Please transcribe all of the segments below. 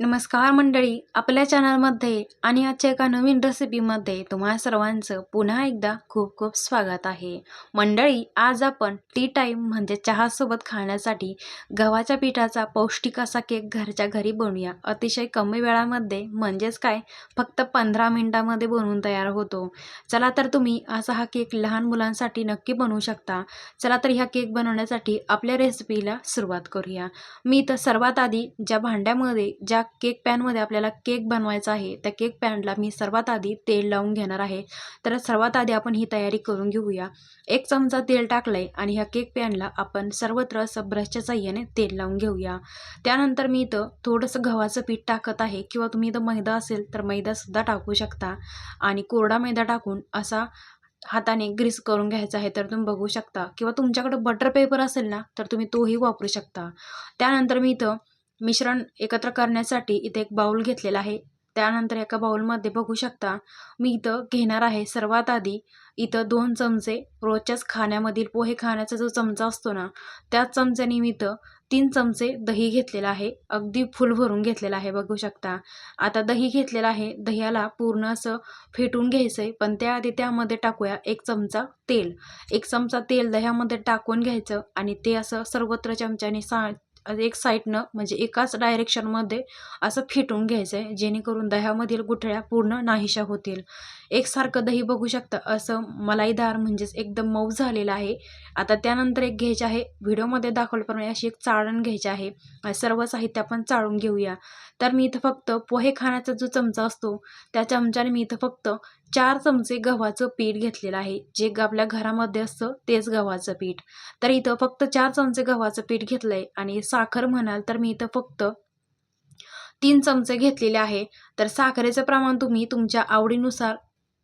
नमस्कार मंडळी आपल्या चॅनलमध्ये आणि आजच्या एका नवीन रेसिपीमध्ये तुम्हा सर्वांचं पुन्हा एकदा खूप खूप स्वागत आहे. मंडळी आज आपण टी टाईम म्हणजे चहासोबत खाण्यासाठी गव्हाच्या पिठाचा पौष्टिक असा केक घरच्या घरी बनवूया. अतिशय कमी वेळामध्ये म्हणजेच काय फक्त पंधरा मिनटामध्ये बनवून तयार होतो. चला तर तुम्ही असा हा केक लहान मुलांसाठी नक्की बनवू शकता. चला तर ह्या केक बनवण्यासाठी आपल्या रेसिपीला सुरुवात करूया. मी तर सर्वात आधी ज्या भांड्यामध्ये ज्या केक पॅनमध्ये आपल्याला केक बनवायचा आहे. त्या केक पॅनला मी सर्वात आधी तेल लावून घेणार आहे. तर सर्वात आधी आपण ही तयारी करून घेऊया. एक चमचा तेल टाकलंय आणि ह्या केक पॅनला आपण सर्वत्र असं ब्रशच्या साह्याने तेल लावून घेऊया. त्यानंतर मी इथं थोडंसं गव्हाचं पीठ टाकत आहे किंवा तुम्ही इथं मैदा असेल तर मैदासुद्धा टाकू शकता. आणि कोरडा मैदा टाकून असा हाताने ग्रीस करून घ्यायचा आहे तर तुम्ही बघू शकता. किंवा तुमच्याकडे बटर पेपर असेल ना तर तुम्ही तोही वापरू शकता. त्यानंतर मी इथं मिश्रण एकत्र करण्यासाठी इथे एक बाऊल घेतलेला आहे. त्यानंतर एका बाऊलमध्ये बघू शकता मी इथं घेणार आहे सर्वात आधी इथं दोन चमचे रोजच्याच खाण्यामधील पोहे खाण्याचा जो चमचा असतो ना त्याच चमच्याने मी इथं तीन चमचे दही घेतलेला आहे. अगदी फुल भरून घेतलेला आहे बघू शकता. आता दही घेतलेलं आहे दह्याला पूर्ण असं फेटून घ्यायचं आहे पण त्याआधी त्यामध्ये टाकूया एक चमचा तेल. एक चमचा तेल दह्यामध्ये टाकून घ्यायचं आणि ते असं सर्वत्र चमच्याने सा एक साईडनं म्हणजे एकाच डायरेक्शनमध्ये असं फिटून घ्यायचं आहे जेणेकरून दह्यामधील गुठळ्या पूर्ण नाहीशा होतील. एकसारखं दही बघू शकता. असं मलाईदार म्हणजेच एकदम मऊ झालेलं आहे. आता त्यानंतर एक घ्यायचे आहे. व्हिडिओमध्ये दाखवल्याप्रमाणे अशी एक चाळण घ्यायची आहे. सर्व साहित्य आपण चाळून घेऊया. तर मी इथं फक्त पोहे खाण्याचा जो चमचा असतो त्या चमच्याने मी इथं फक्त चार चमचे गव्हाचं पीठ घेतलेलं आहे. जे आपल्या घरामध्ये असतं तेच गव्हाचं पीठ. तर इथं फक्त चार चमचे गव्हाचं पीठ घेतलं आहे आणि साखर म्हणाल तर मी इथं फक्त तीन चमचे घेतलेले आहे. तर साखरेचं प्रमाण तुम्ही तुमच्या आवडीनुसार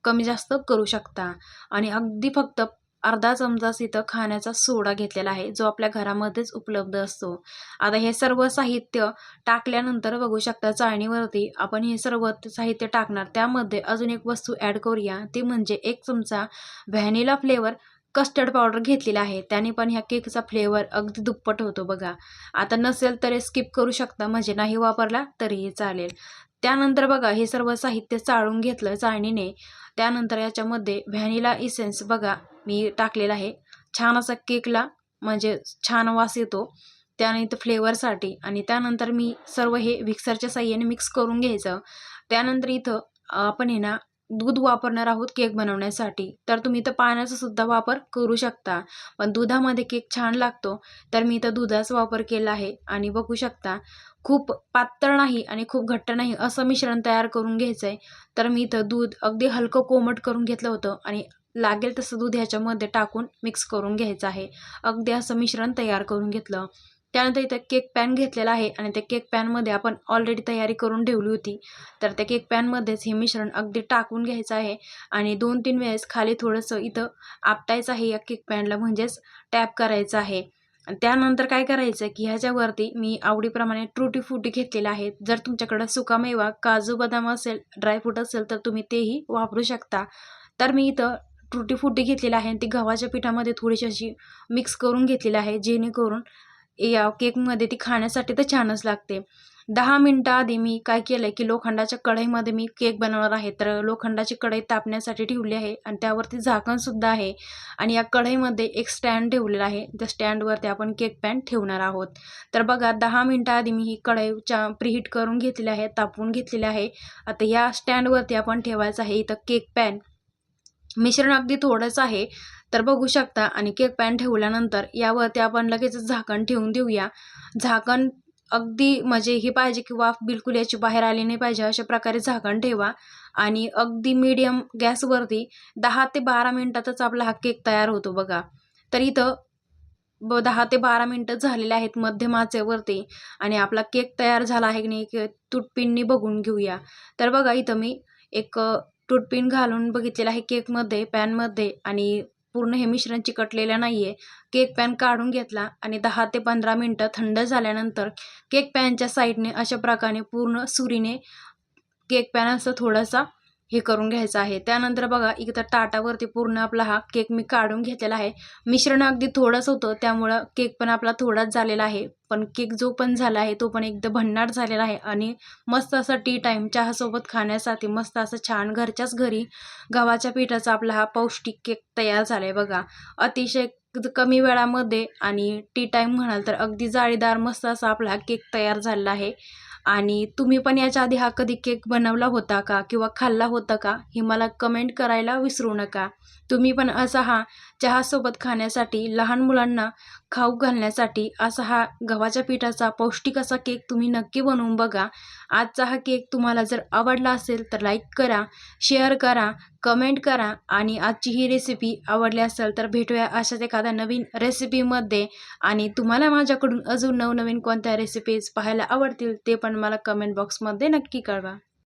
कमी जास्त करू शकता. आणि अगदी फक्त अर्धा चमचा इथं खाण्याचा सोडा घेतलेला आहे जो आपल्या घरामध्येच उपलब्ध असतो. आता हे सर्व साहित्य टाकल्यानंतर बघू शकता चाळणीवरती आपण हे सर्व साहित्य टाकणार. त्यामध्ये अजून एक वस्तू ॲड करूया. ती म्हणजे एक चमचा व्हॅनिला फ्लेवर कस्टर्ड पावडर घेतलेला आहे. त्याने पण ह्या केकचा फ्लेवर अगदी दुप्पट होतो बघा. आता नसेल तर स्किप करू शकता. म्हणजे नाही वापरला तरीही चालेल. त्यानंतर बघा हे सर्व साहित्य चाळून घेतलं चाळणीने. त्यानंतर याच्यामध्ये व्हॅनिला इसेन्स बघा. मी टाकलेला आहे. छान असा केकला म्हणजे छान वास येतो. त्यानंतर फ्लेवरसाठी आणि त्यानंतर मी सर्व हे मिक्सरच्या साह्याने मिक्स करून घ्यायचं. त्यानंतर इथं आपण हे ना दूध वापरणार आहोत केक बनवण्यासाठी. तर तुम्ही इथं पाण्याचा सुद्धा वापर करू शकता. पण दुधामध्ये केक छान लागतो. तर मी इथं दुधाचा वापर केला आहे. आणि बघू शकता खूप पातळ नाही आणि खूप घट्ट नाही असं मिश्रण तयार करून घ्यायचं आहे तर मी इथं दूध अगदी हलकं कोमट करून घेतलं होतं आणि लागेल तसं दूध ह्याच्यामध्ये टाकून मिक्स करून घ्यायचं आहे. अगदी असं मिश्रण तयार करून घेतलं. त्यानंतर इथं केक पॅन घेतलेला आहे आणि त्या केक पॅनमध्ये आपण ऑलरेडी तयारी करून ठेवली होती. तर त्या केक पॅनमध्येच हे मिश्रण अगदी टाकून घ्यायचं आहे आणि दोन तीन वेळेस खाली थोडंसं इथं आपटायचं आहे या केक पॅनला म्हणजेच टॅप करायचं आहे. त्यानंतर काय करायचं की ह्याच्यावरती मी आवडीप्रमाणे ट्रुटी फ्रुटी घेतलेल्या आहेत. जर तुमच्याकडं सुकामेवा काजू बदाम असेल ड्रायफ्रूट असेल तर तुम्ही तेही वापरू शकता. तर मी इथं ट्रुटी फ्रुटी घेतलेली आहे आणि ती गव्हाच्या पिठामध्ये थोडीशी अशी मिक्स करून घेतलेली आहे. जेणेकरून या केकमध्ये ती खाण्यासाठी तर छानच लागते. दहा मिनटं आधी मी काय केलं आहे की लोखंडाच्या कढईमध्ये मी केक बनवणार आहे. तर लोखंडाची कढई तापण्यासाठी ठेवली आहे आणि त्यावरती झाकणसुद्धा आहे. आणि या कढईमध्ये एक स्टँड ठेवलेला आहे. त्या स्टँडवरती आपण केक पॅन ठेवणार आहोत. तर बघा दहा मिनटं आधी मी ही कढईच्या प्रिहीट करून घेतलेली आहे तापवून घेतलेली आहे. आता या स्टँडवरती आपण ठेवायचं आहे इथं केक पॅन मिश्रण अगदी थोडंच आहे तर बघू शकता. आणि केक पॅन ठेवल्यानंतर यावरती आपण लगेच झाकण ठेवून देऊया. झाकण अगदी म्हणजे ही पाहिजे की वाफ बिलकुल याची बाहेर आली नाही पाहिजे अशा प्रकारे झाकण ठेवा. आणि अगदी मीडियम गॅसवरती दहा ते बारा मिनटातच आपला हा केक तयार होतो बघा. तर इथं ब दहा ते बारा मिनटं झालेले आहेत मध्यम आचेवरती. आणि आपला केक तयार झाला आहे की नाही तुटपिंनी बघून घेऊया. तर बघा इथं मी एक टूथपिन घालून बघितलेलं आहे केकमध्ये पॅनमध्ये आणि पूर्ण हे मिश्रण चिकटलेलं नाही आहे केक पॅन काढून घेतला आणि दहा ते पंधरा मिनटं थंड झाल्यानंतर केक पॅनच्या साईडने अशा प्रकारे पूर्ण सुरीने केक पॅन असं थोडासा हे करून घ्यायचं आहे. त्यानंतर बघा इथं ताटावरती पूर्ण आपला हा केक मी काढून घेतलेला आहे. मिश्रण अगदी थोडंच होतं त्यामुळं केक पण आपला थोडाच झालेला आहे. पण केक जो पण झाला आहे तो पण एकदम भन्नाट झालेला आहे आणि मस्त असा टी टाईम चहासोबत खाण्यासाठी मस्त असं छान घरच्याच घरी गव्हाच्या पिठाचा आपला हा पौष्टिक केक तयार झाला आहे बघा. अतिशय कमी वेळामध्ये आणि टी टाईम म्हणाल तर अगदी जाळीदार मस्त असा आपला केक तयार झालेला आहे. आणि तुम्ही पण याच्या आधी हा कधी केक बनवला होता का? किंवा खाल्ला होता का? हे मला कमेंट करायला विसरू नका. तुम्ही पण असा हा चहासोबत खाण्यासाठी लहान मुलांना खाऊ घालण्यासाठी असा हा गव्हाच्या पिठाचा पौष्टिक असा केक तुम्ही नक्की बनवून बघा. आजचा हा केक तुम्हाला जर आवडला असेल तर लाईक करा शेअर करा कमेंट करा आणि आजची ही रेसिपी आवडली असेल तर भेटूया अशाच एखाद्या नवीन रेसिपीमध्ये आणि तुम्हाला माझ्याकडून अजून नवनवीन कोणत्या रेसिपीज पाहायला आवडतील ते पण मला कमेंट बॉक्समध्ये नक्की कळवा.